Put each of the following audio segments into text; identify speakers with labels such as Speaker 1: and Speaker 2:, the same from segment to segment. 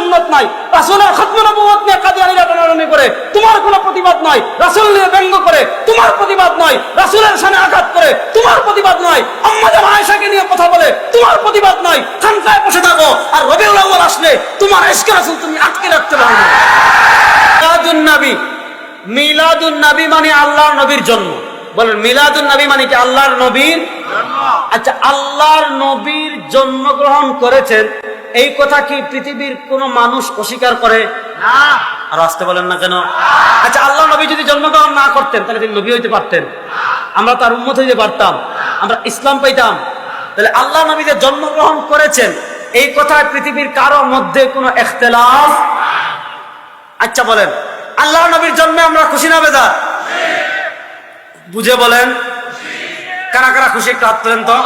Speaker 1: সুন্নত নাই। রাসূলের খতম নবুয়ত নিয়ে কাদিয়ানীরা টানাটানি করে। তোমার কোনো প্রতিবাদ নয় রাসূল নিয়ে ব্যঙ্গ করে। তোমার প্রতিবাদ নয় রাসূলের সামনে আঘাত করে। তোমার প্রতিবাদ নয় আম্মাজান আয়েশাকে নিয়ে কথা বলে। তোমার প্রতিবাদ নয় খানকায় বসে থাকো। আর রবিউল আউয়াল আসলে তোমার ইশকে রাসূল তুমি আটকে রাখতে পারবে না। মিলাদুন নবী মিলাদুন নবী মানে আল্লাহর নবীর জন্ম। বলেন মিলাদুন নবী মানে কি? আল্লাহর নবীর আচ্ছা আল্লাহর নবীর জন্মগ্রহণ করেছেন এই কথা কি পৃথিবীর কোন মানুষ অস্বীকার করে? আর আসতে বলেন না কেন? আচ্ছা আল্লাহ নবী যদি জন্মগ্রহণ না করতেন তাহলে তিনি নবী হইতে পারতেন। আমরা তার উন্মত হইতে পারতাম। আমরা ইসলাম পাইতাম। তাহলে আল্লাহ নবী যে জন্মগ্রহণ করেছেন এই কথা পৃথিবীর কারও মধ্যে কোনো এখতলাফ? আচ্ছা বলেন আল্লাহ নবীর জন্মে আমরা খুশি না বেদা বুঝে বলেন। কারা কারা খুশি একটু হাত তোলেন তো।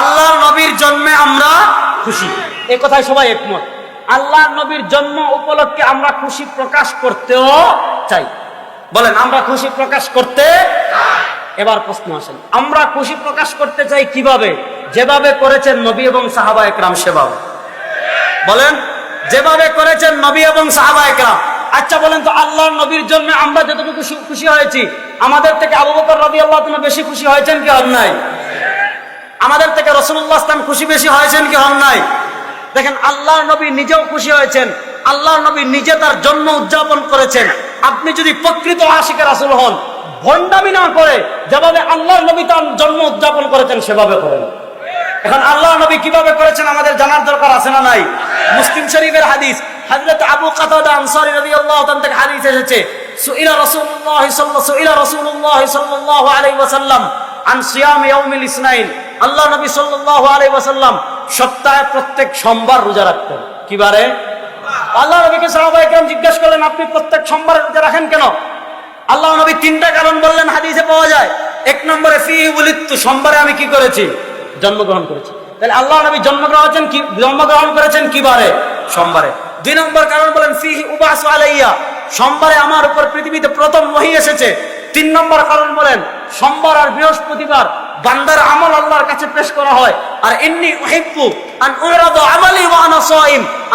Speaker 1: আল্লাহ নবীর জন্মে আমরা খুশি। এ কথায় সবাই একমত। আল্লাহ নবীর জন্ম উপলক্ষে আমরা খুশি প্রকাশ করতেও চাই। বলেন, আমরা খুশি প্রকাশ করতে এবার প্রশ্ন আসেন। আমরা খুশি প্রকাশ করতে চাই কীভাবে? যেভাবে করেছেন নবী এবং সাহাবা একরাম সেভাবে। বলেন, যেভাবে করেছেন নবী এবং সাহাবা একরাম। আচ্ছা বলেন তো, আল্লাহর নবীর জন্য আমরা যতটুকু খুশি হয়েছি, আমাদের থেকে আবু বকর রবি আল্লাহ বেশি খুশি হয়েছেন কি নাই? আমাদের থেকে রসুল্লাহ ইসলাম খুশি বেশি হয়েছেন কি হন নাই? দেখেন, আল্লাহর নবী নিজেও খুশি হয়েছেন, আল্লাহর নবী নিজে তার জন্ম উদযাপন করেছেন। আপনি যদি প্রকৃত আশিকের রাসুল হন, ভণ্ডামি না করে যেভাবে আল্লাহর নবী তার জন্ম উদযাপন করেছেন, সেভাবে করেন। এখন আল্লাহ নবী কীভাবে করেছেন আমাদের জানার দরকার আছে না নাই? মুসলিম শরীফের হাদিস, হযরত আবু কাতাদা আনসারী রাদিয়াল্লাহু থেকে হাদিস এসেছে, সুইলা রাসূলুল্লাহ সুইলা রাসূলুল্লাহ সাল্লাল্লাহু আলাইহি ওয়াসাল্লাম আন সিয়াম ইয়াউমিল ইসনাইন। আল্লাহ নবী সাল্লাল্লাহু আলাইহি ওয়াসাল্লাম সপ্তাহে প্রত্যেক সোমবার রোজা রাখতেন। কি বারে? আল্লাহ নবীকে সাহাবায়ে কেরাম জিজ্ঞেস করলেন, আপনি প্রত্যেক সোমবার রোজা রাখেন কেন? আল্লাহ নবী তিনটা কারণ বললেন, হাদিসে পাওয়া যায়। এক নম্বরে ফি সোমবারে আমি কি করেছি? জন্মগ্রহণ করেছি। তাহলে আল্লাহ নবী জন্মগ্রহণ করেছেন কি, জন্মগ্রহণ করেছেন কিবারে? সোমবারে। দুই নম্বর কারণ বলেন ফি উবাস আলাইয়া, সোমবারে আমার উপর পৃথিবীতে প্রথম ওহী এসেছে। তিন নম্বর কারণ বলেন, সোমবার আর বৃহস্পতিবার বান্দার আমল আল্লাহর কাছে পেশ করা হয়। আর এমনি আমালি ওয়া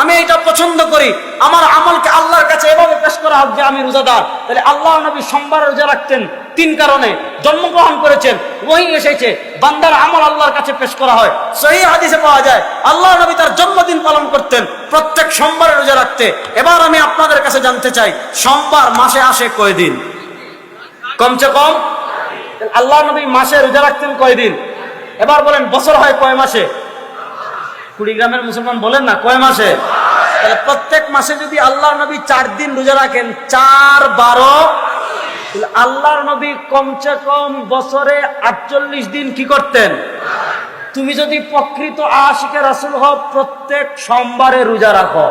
Speaker 1: আমি এটা পছন্দ করি। আমার আমলকে আল্লাহর কাছে এভাবে পেশ করা হোক যে আমি রোজাদার। তাহলে আল্লাহ নবী সোমবার রোজা রাখতেন তিন কারণে। জন্মগ্রহণ করেছেন ওই এসেছে, বান্দার আমল আল্লাহর কাছে পেশ করা হয়। সহি হাদিসে পাওয়া যায় আল্লাহ নবী তার জন্মদিন পালন করতেন, প্রত্যেক সোমবারে রোজা রাখতে। এবার আমি আপনাদের কাছে জানতে চাই, সোমবার মাসে আসে কয়দিন? কমসে কম আল্লাহ নবী মাসে রোজা রাখতেন কয়দিন? এবার বলেন বছর হয় কয় মাসে? কুড়িগ্রামের মুসলমান বলেন না কয় মাসে? তাহলে প্রত্যেক মাসে যদি আল্লাহ নবী চার দিন রোজা রাখেন চার বারো আল্লাহর নবী কমসে কম বছরে আটচল্লিশ দিন কি করতেন? তুমি যদি প্রকৃত আশিকে রাসুল হও প্রত্যেক সোমবারে রোজা রাখো।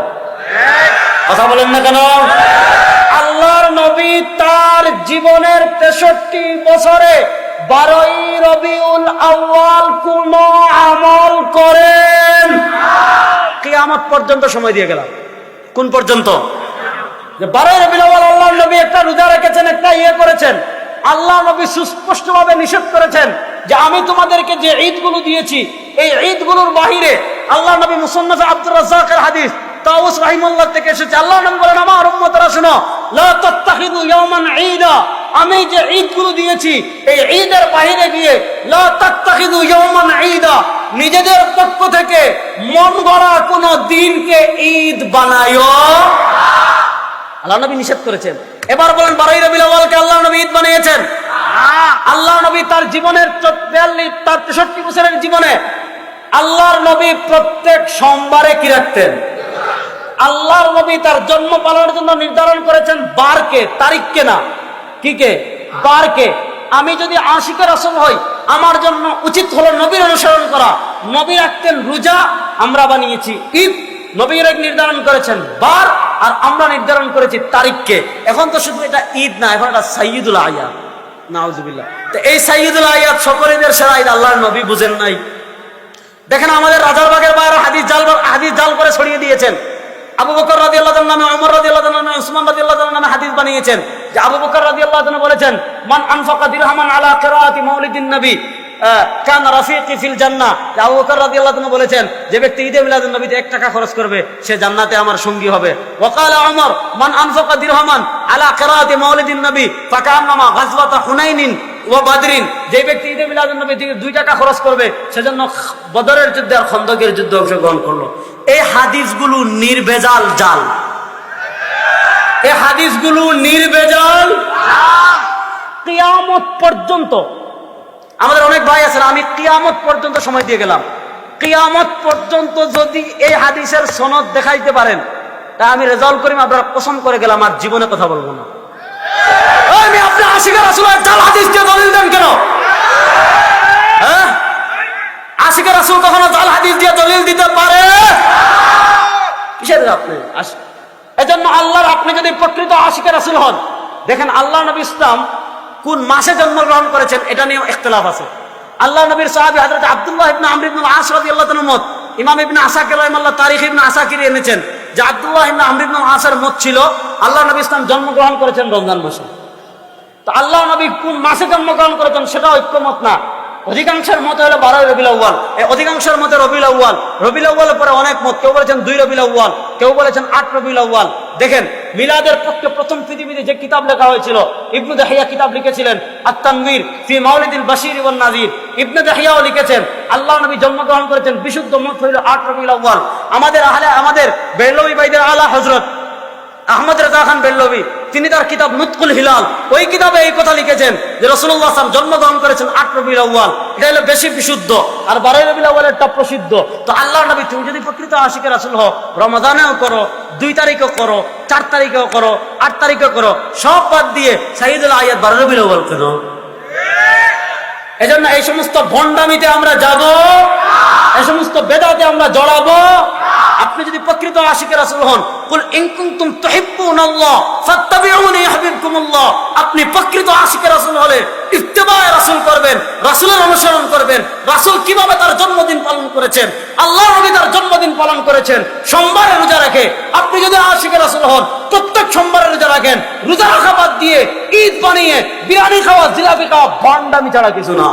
Speaker 1: কথা বলেন না কেন? জীবনের তেষট্টি বছরে বারোই রবিউল আউয়াল কোন আমল করেন। কিয়ামত পর্যন্ত সময় দিয়ে গেলাম। কোন পর্যন্ত? যে বারোই রবিউল আল্লাহর নবী একটা রোজা রেখেছেন, একটা ইয়ে করেছেন। আল্লাহ নবী সুস্পষ্টভাবে নিষেধ করেছেন যে আমি তোমাদেরকে যে ঈদগুলো দিয়েছি, এই ঈদগুলোর বাহিরে আল্লাহ নবী মুসন্নফ আব্দুর রাজ্জাকের হাদিস তাউস রাহিমাল্লাহ থেকে এসেছে। আল্লাহ নবী বলেন, আমার উম্মতরা, শোনো, লা তাত্তাখিদু ইয়াওমান ঈদা। আমি যে দিয়েছি, এই ঈদের বাহিরে গিয়ে, লা তাত্তাখিদু ইয়াওমান ঈদা। নিজেদের পক্ষ থেকে মন গড়া কোন দিনকে ঈদ বানায়ো আল্লাহ নবী নিষেধ করেছেন। এবার বলেন, বারোই রবিউল আউয়ালকে আল্লাহ নবী ঈদ বানিয়েছেন? আল্লাহ নবী তার জীবনের তার তেষট্টি বছরের জীবনে আল্লাহর নবী প্রত্যেক সোমবারে কি রাখতেন? আল্লাহর নবী তার জন্ম পালনের জন্য নির্ধারণ করেছেন বারকে, তারিখকে না। কি কে? বারকে। আমি যদি আশিকের আসল হই, আমার জন্য উচিত হলো নবীর অনুসরণ করা। নবী রাখতেন রোজা, আমরা বানিয়েছি ঈদ। নবীর নির্ধারণ করেছেন বার, আর আমরা নির্ধারণ করেছি তারিখকে। এখন তো শুধু এটা ঈদ না, এখন এটা সাইয়দুল আয়াত। নাউজুবিল্লাহ। তো এই সাইয়দুল আয়াত সকলেদের সেরা ঈদ আল্লাহর নবী বুঝেন নাই। দেখেন আমাদের রাজারবাগের বাইরে হাদিস জাল হাদিস জাল করে ছড়িয়ে দিয়েছেন। আবু বকর রাজি আল্লাহ নামে অমর রাজি আল্লাহ নামে, উসমান রাজি আল্লাহ নামে হাদিস বানিয়েছেন যে আবু বকর রাজি আল্লাহ বলেছেন, মান আনফাকা দিরহামান আলা কিরাআতি মাউলিদিন নবী কান রাফিকি ফিল জান্নাহ। যে আবু বকর রাদিয়াল্লাহু আনহু বলেছেন যে ব্যক্তি ঈদে মিলাদুন নবীতে 1 টাকা খরচ করবে, সে জান্নাতে আমার সঙ্গী হবে। ওয়াকালা ওমর মান আনফাকা দিরহামান আলা কিরাআতি মাউলিদিন নবী ফাকান্নামা গাজওয়াতা হুনাইনিন ও বাদরিন। যে ব্যক্তি ঈদে মিলাদুন নবী 2 টাকা খরচ করবে, সেজন্য বদরের যুদ্ধে আর খন্দকের যুদ্ধে অংশগ্রহণ করল। এই হাদিসগুলো নির্ভেজাল জাল। এই হাদিসগুলো নির্ভেজাল কিয়ামত পর্যন্ত। আমাদের অনেক ভাই আছেন আমি কিয়ামত পর্যন্ত সময় দিয়ে গেলাম। কিয়ামত পর্যন্ত যদি এই হাদিসের সনদ দেখাইতে পারেন তা আমি রেজাল্ট করিম আপনারা পছন্দ করে গেলাম আর জীবনে কথা বলব না। আমি আপনি আশিকার আসলে জাল হাদিস দিয়ে দলিল দেন কেন? হ্যাঁ? আশিকার আসল কখনো জাল হাদিস দিয়ে দলিল দিতে পারে? আপনি? এজন্য আল্লাহর আপনি যদি প্রকৃত আশিকের রাসূল হন, দেখেন আল্লাহ নবী ইসলাম কোন মাসে জন্মগ্রহণ করেছেন, এটা নিয়ে ইখতিলাফ আছে। আল্লাহ নবীর সাহাবী আব্দুল্লাহ ইবনে আমর ইবনে আস রাদিয়াল্লাহু তাআলা মত, ইমাম ইবনে আসাকির রাহিমাহুল্লাহ তারিখ ইবনে আসাকির এনেছেন যে আব্দুল্লাহ ইবনে আমর ইবনে আসের মত ছিল, আল্লাহ নবী ইসলাম জন্মগ্রহণ করেছেন রমজান মাসে। তো আল্লাহ নবী কোন মাসে জন্মগ্রহণ করেছেন সেটা ঐক্যমত না। অধিকাংশের মত হলো বারোই রবিল আউ্বাল এই অধিকাংশের মতে রবিল আউ্বাল রবিল আউ্বালের পরে অনেক মত। কেউ বলেছেন দুই রবিল আউ্বাল কেউ বলেছেন আট রবিল আউ্বাল দেখেন, মিলাদের পক্ষে প্রথম পৃথিবীতে যে কিতাব লেখা হয়েছিল, ইবনু দাহিয়া কিতাব লিখেছিলেন আত্মানবীর ফি মাউলিদিল বাশির ইবন নাজির। ইবনু দাহিয়াও লিখেছেন, আল্লাহ নবী জন্মগ্রহণ করেছেন, বিশুদ্ধ মত হইল আট রবিল আউ্বাল আমাদের আহলে, আমাদের বেরলবি ভাইদের আলা হজরত আহমদ রাজা খান বেল্লবি তিনি তার কিতাব নুতকুল হিলাল। ওই কিতাবে এই কথা লিখেছেন যে রসুল্লাহ আসলাম জন্মগ্রহণ করেছেন আট রবিউল আউ্বাল এটা হলো বেশি বিশুদ্ধ। আর বারোই রবিউল আউ্বালেরটা প্রসিদ্ধ। তো আল্লাহ নবী, তুমি যদি প্রকৃত আশিকের রাসুল হও রমাদানেও করো, দুই তারিখও করো, চার তারিখেও করো, আট তারিখেও করো, সব বাদ দিয়ে সাইদুল আয়াত বারো রবিউল আউ্বাল কেন এজন্য এই সমস্ত ভণ্ডামিতে আমরা যাব এই সমস্ত বেদাতে আমরা জড়াবো আপনি যদি প্রকৃত আশিকের রাসূল হন, কুল ইন কুনতুম তুহিব্বুনাল্লাহ ফাত্তাবিউনি ইউহিব্বুকুমুল্লাহ। আপনি প্রকৃত আশিকের রাসূল হলে ইত্তেবায়ে রাসূল করবেন, রাসূলের অনুসরণ করবেন। রাসূল কীভাবে তার জন্মদিন পালন করেছেন আল্লাহ নবী তার জন্মদিন পালন করেছেন, সোমবারে রোজা রাখে। আপনি যদি আশিকের রাসূল হন, প্রত্যেক সোমবারে রোজা রাখেন। রোজা রাখা বাদ দিয়ে ঈদ বানিয়ে বিরিয়ানি খাওয়া, জিলাপি খাওয়া বান্ডামি ছাড়া কিছু না।